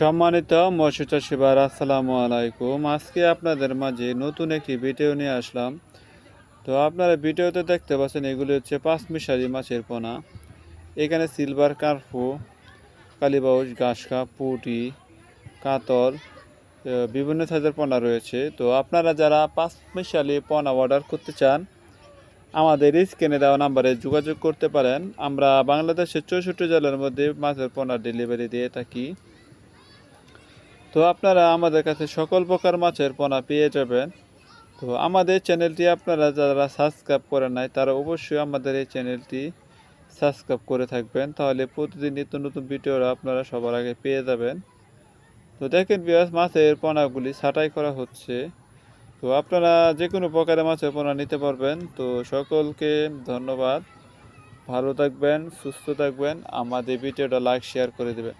সম্মানিত মৎস্য চাষি ভাইরা, আসসালামু আলাইকুম। আজকে আপনাদের মাঝে নতুন একটি ভিডিও নিয়ে আসলাম। তো আপনারা ভিডিওতে দেখতে পাচ্ছেন এগুলি হচ্ছে পাঁচ মিশারি মাছের পোনা। এখানে সিলভার কার্পু কালীবাউস ঘাসখা পুটি কাতল বিভিন্ন সাইজের পোনা রয়েছে। তো আপনারা যারা পাঁচ মিশালি পোনা অর্ডার করতে চান আমাদের স্ক্রিনে দেওয়া নাম্বারে যোগাযোগ করতে পারেন। আমরা বাংলাদেশের চৌষট্টি জেলার মধ্যে মাছের পোনা ডেলিভারি দিয়ে থাকি। তো আপনারা আমাদের কাছে সকল প্রকার মাছের পোনা পেয়ে যাবেন। তো আমাদের চ্যানেলটি আপনারা যারা সাবস্ক্রাইব করেন নাই, তারা অবশ্যই আমাদের এই চ্যানেলটি সাবস্ক্রাইব করে থাকবেন। তাহলে প্রতিদিন নিত্য নতুন ভিডিও আপনারা সবার আগে পেয়ে যাবেন। তো দেখেন বিয়াস মাছের পোনাগুলি ছাঁটাই করা হচ্ছে। তো আপনারা যে কোনো প্রকারের মাছের পোনা নিতে পারবেন। তো সকলকে ধন্যবাদ। ভালো থাকবেন, সুস্থ থাকবেন। আমাদের ভিডিওটা লাইক শেয়ার করে দেবেন।